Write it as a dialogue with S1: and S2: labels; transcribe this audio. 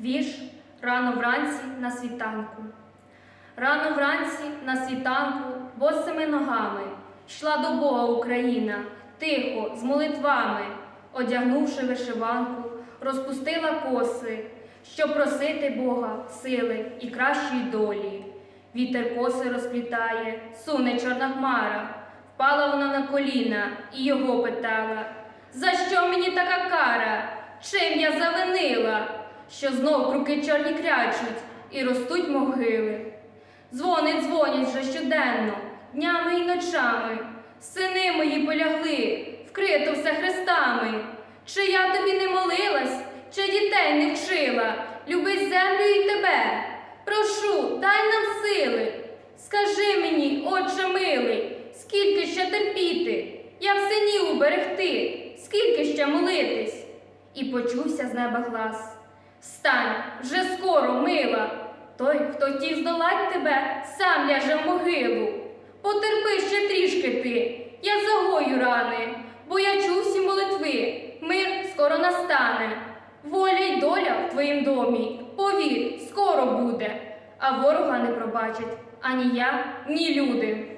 S1: Вірш рано вранці на світанку. Рано вранці на світанку босими ногами йшла до Бога Україна, тихо, з молитвами, одягнувши вишиванку, розпустила коси, щоб просити Бога сили і кращої долі. Вітер коси розплітає, суне чорна хмара. Впала вона на коліна і його питала: За що мені така кара? Чим я завинила? Що знов круки чорні крячуть і ростуть могили. Дзвони дзвонять вже щоденно, днями і ночами. Сини мої полягли, вкрито все хрестами. Чи я тобі не молилась, чи дітей не вчила? Любить землю і тебе. Прошу, дай нам сили. Скажи мені, отче милий, скільки ще терпіти, як синів уберегти, скільки ще молитись? І почувся з неба глас. Встань, вже скоро, мила. Той, хто хотів здолать тебе, сам ляже в могилу. Потерпи ще трішки ти, я загою рани, бо я чув всі молитви, мир скоро настане. Воля й доля в твоїм домі, повір, скоро буде, а ворога не пробачать ані я, ні люди.